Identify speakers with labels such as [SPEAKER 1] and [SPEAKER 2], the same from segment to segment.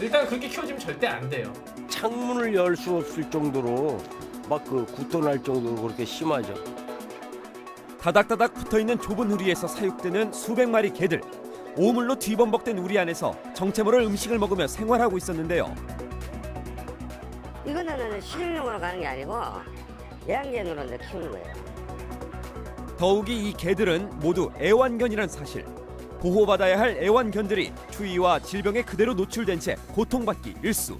[SPEAKER 1] 일단 그렇게 키워지면 절대 안 돼요.
[SPEAKER 2] 창문을 열 수 없을 정도로 막그 구토날 정도로 그렇게 심하죠.
[SPEAKER 3] 다닥다닥 붙어있는 좁은 우리에서 사육되는 수백 마리 개들. 오물로 뒤범벅된 우리 안에서 정체 모를 음식을 먹으며 생활하고 있었는데요.
[SPEAKER 4] 이거는 식용용으로 가는 게 아니고 애완견으로 이제 키우는 거예요.
[SPEAKER 3] 더욱이 이 개들은 모두 애완견이란 사실. 보호받아야 할 애완견들이 추위와 질병에 그대로 노출된 채 고통받기 일수.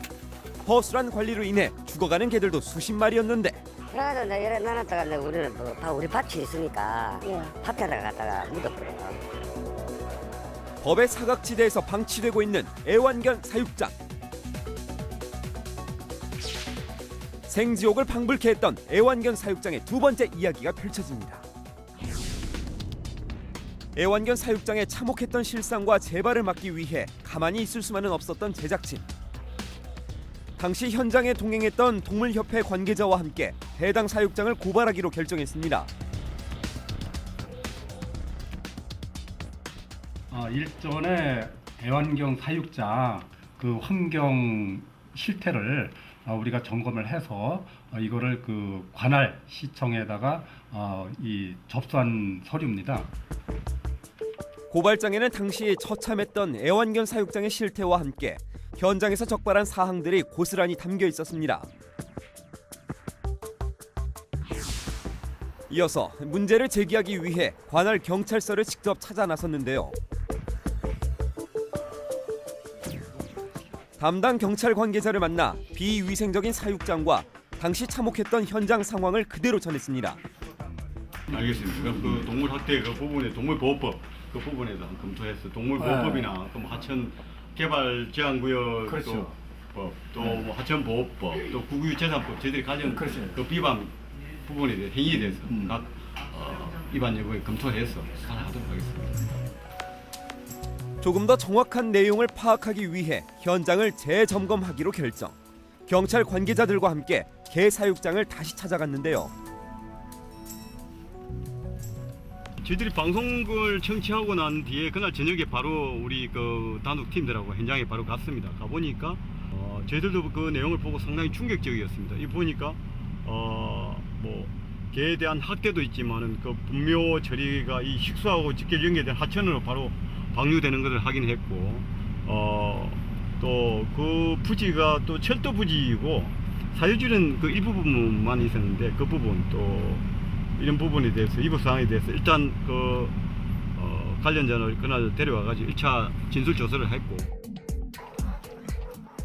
[SPEAKER 3] 허술한 관리로 인해 죽어가는 개들도 수십 마리였는데
[SPEAKER 4] 그래가지고 이제 이래 놔놨다가 이제 우리는 뭐다 우리 밭이 있으니까
[SPEAKER 5] 예.
[SPEAKER 4] 밭에다가 갖다가 묻어버려요.
[SPEAKER 3] 법의 사각지대에서 방치되고 있는 애완견 사육장. 생지옥을 방불케 했던 애완견 사육장의 두 번째 이야기가 펼쳐집니다. 애완견 사육장에 참혹했던 실상과 재발을 막기 위해 가만히 있을 수만은 없었던 제작진. 당시 현장에 동행했던 동물협회 관계자와 함께 해당 사육장을 고발하기로 결정했습니다.
[SPEAKER 6] 어, 일전에 애완경 사육장 그 환경 실태를 어, 우리가 점검을 해서 어, 이거를 그 관할 시청에다가 어, 이 접수한 서류입니다.
[SPEAKER 3] 고발장에는 당시 처참했던 애완견 사육장의 실태와 함께 현장에서 적발한 사항들이 고스란히 담겨 있었습니다. 이어서 문제를 제기하기 위해 관할 경찰서를 직접 찾아 나섰는데요. 담당 경찰 관계자를 만나 비위생적인 사육장과 당시 참혹했던 현장 상황을 그대로 전했습니다.
[SPEAKER 7] 알겠습니다. 그 동물 학대 그 부분에 동물보호법 그 부분에도 한번 검토해서 동물보호법이나 또뭐 하천 개발 제한 구역
[SPEAKER 6] 그렇죠.
[SPEAKER 7] 법, 또 뭐 하천 보호법, 또 국유재산법 저희들이 관련
[SPEAKER 6] 그렇죠.
[SPEAKER 7] 그 비방 부분에 대해 행위에 대해서 각 어, 위반 여부에 검토해서 수사하도록 하겠습니다.
[SPEAKER 3] 조금 더 정확한 내용을 파악하기 위해 현장을 재점검하기로 결정. 경찰 관계자들과 함께 개 사육장을 다시 찾아갔는데요.
[SPEAKER 7] 저희들이 방송을 청취하고 난 뒤에 그날 저녁에 바로 우리 그 단독 팀들하고 현장에 바로 갔습니다. 가 보니까 어, 저희들도 그 내용을 보고 상당히 충격적이었습니다. 이 보니까 어 뭐 개에 대한 학대도 있지만은 그 분묘 처리가 이 식수하고 직결 연계된 하천으로 바로 방류되는 것을 확인했고 어 또 그 부지가 또 철도 부지이고 사유지는 그 일부 부분만 있었는데 그 부분 또 이런 부분에 대해서 이부 사항에 대해서 일단 그 어, 관련자를 그날 데려와가지고 1차 진술 조사를 했고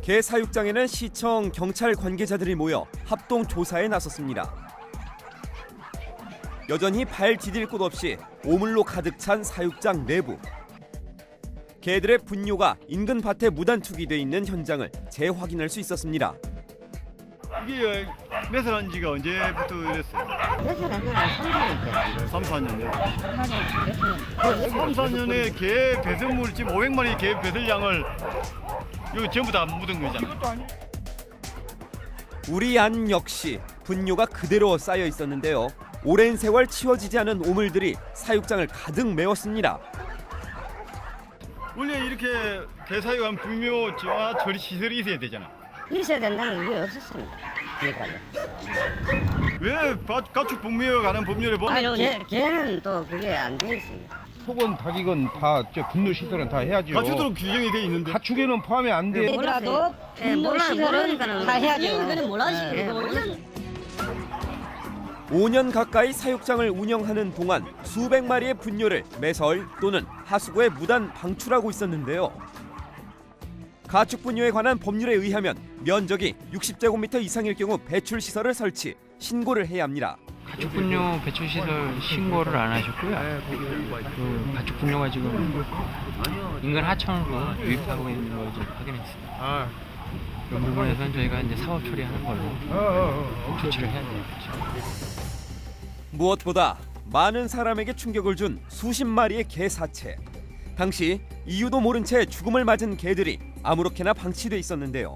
[SPEAKER 3] 개 사육장에는 시청 경찰 관계자들이 모여 합동 조사에 나섰습니다. 여전히 발 디딜 곳 없이 오물로 가득 찬 사육장 내부. 개들의 분뇨가 인근 밭에 무단 투기돼 있는 현장을 재확인할 수 있었습니다.
[SPEAKER 7] 이게 매설한 지가 언제부터 이랬어요?
[SPEAKER 4] 그래서 내가
[SPEAKER 7] 3, 4년 3, 4년에 개 배설물 지금 500마리 개 배설량을 이거 전부 다 묻은 거잖아요
[SPEAKER 3] 우리 안 역시 분뇨가 그대로 쌓여 있었는데요. 오랜 세월 치워지지 않은 오물들이 사육장을 가득 메웠습니다.
[SPEAKER 7] 원래 이렇게 개사육한 분묘 지화 처리 시설이 있어야 되잖아
[SPEAKER 4] 있어야 된다는 게 없었습니다. 그러니까요.
[SPEAKER 7] 왜 가- 가축 분묘에 관한 법률에 보면
[SPEAKER 4] 아니, 개, 개는 또 그게 안 돼 있습니다.
[SPEAKER 8] 속은 닭이건 다 저 분노 시설은 다 해야죠.
[SPEAKER 7] 가축도 규정이 돼 있는데
[SPEAKER 8] 가축에는 포함이 안 돼.
[SPEAKER 5] 몰라도
[SPEAKER 4] 예, 몰라, 모르니까는
[SPEAKER 5] 다 해야죠.
[SPEAKER 4] 예,
[SPEAKER 5] 그거는
[SPEAKER 3] 5년 가까이 사육장을 운영하는 동안 수백 마리의 분뇨를 매설 또는 하수구에 무단 방출하고 있었는데요. 가축 분뇨에 관한 법률에 의하면 면적이 60제곱미터 이상일 경우 배출 시설을 설치, 신고를 해야 합니다.
[SPEAKER 9] 가축분뇨 배출 시설 신고를 안 하셨고요. 그 가축분뇨가 지금 인근 하천으로 유입하고 있는 걸 이제 확인했습니다. 그 부분에서는 저희가 이제 사업 처리하는 걸로 조치를 해야 되겠죠.
[SPEAKER 3] 무엇보다 많은 사람에게 충격을 준 수십 마리의 개 사체. 당시 이유도 모른 채 죽음을 맞은 개들이 아무렇게나 방치돼 있었는데요.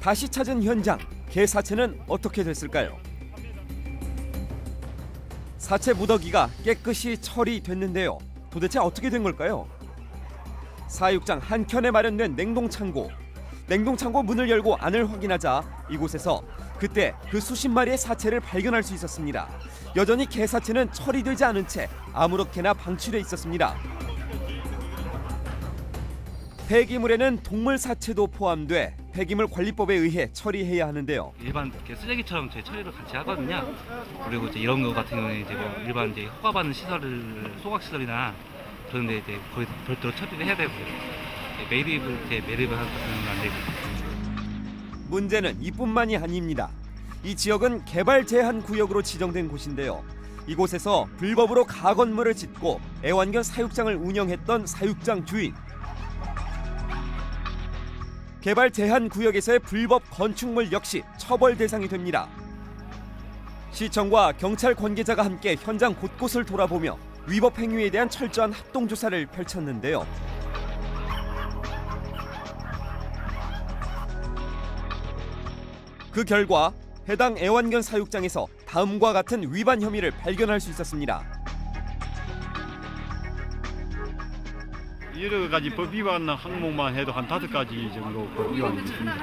[SPEAKER 3] 다시 찾은 현장, 개 사체는 어떻게 됐을까요? 사체 무더기가 깨끗이 처리됐는데요. 도대체 어떻게 된 걸까요? 사육장 한켠에 마련된 냉동 창고. 냉동창고 문을 열고 안을 확인하자 이곳에서 그때 그 수십 마리의 사체를 발견할 수 있었습니다. 여전히 개 사체는 처리되지 않은 채 아무렇게나 방치돼 있었습니다. 폐기물에는 동물 사체도 포함돼 폐기물 관리법에 의해 처리해야 하는데요.
[SPEAKER 5] 일반 쓰레기처럼 제 처리를 같이 하거든요. 그리고 이제 이런 거 같은 경우에 이제 뭐 일반 이제 허가받는 시설을 소각 시설이나 그런 데 이제 거기서 별도로 처리를 해야 되고요. 매립을 이제 매립을 것은 안 되고.
[SPEAKER 3] 문제는 이뿐만이 아닙니다. 이 지역은 개발 제한 구역으로 지정된 곳인데요. 이곳에서 불법으로 가건물을 짓고 애완견 사육장을 운영했던 사육장 주인. 개발 제한 구역에서의 불법 건축물 역시 처벌 대상이 됩니다. 시청과 경찰 관계자가 함께 현장 곳곳을 돌아보며 위법 행위에 대한 철저한 합동 조사를 펼쳤는데요. 그 결과 해당 애완견 사육장에서 다음과 같은 위반 혐의를 발견할 수 있었습니다.
[SPEAKER 7] 여러 가지 법 위반 항목만 해도 한 다섯 가지 정도 법 위반이 있습니다.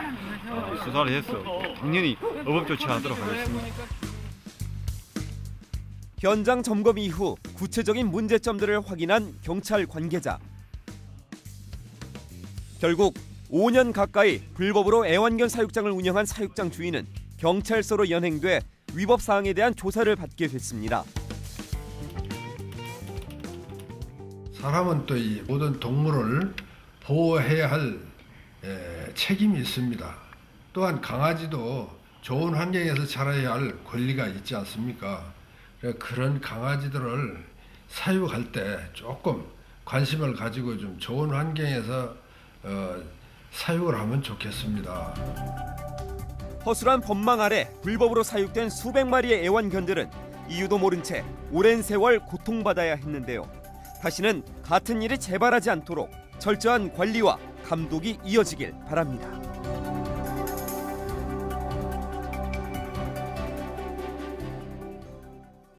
[SPEAKER 7] 어, 수사를 해서 당연히 어법 조치하도록 하겠습니다.
[SPEAKER 3] 현장 점검 이후 구체적인 문제점들을 확인한 경찰 관계자. 결국 5년 가까이 불법으로 애완견 사육장을 운영한 사육장 주인은 경찰서로 연행돼 위법 사항에 대한 조사를 받게 됐습니다.
[SPEAKER 10] 사람은 또 이 모든 동물을 보호해야 할 에, 책임이 있습니다. 또한 강아지도 좋은 환경에서 자라야 할 권리가 있지 않습니까? 그런 강아지들을 사육할 때 조금 관심을 가지고 좀 좋은 환경에서 어, 사육을 하면 좋겠습니다.
[SPEAKER 3] 허술한 법망 아래 불법으로 사육된 수백 마리의 애완견들은 이유도 모른 채 오랜 세월 고통받아야 했는데요. 다시는 같은 일이 재발하지 않도록 철저한 관리와 감독이 이어지길 바랍니다.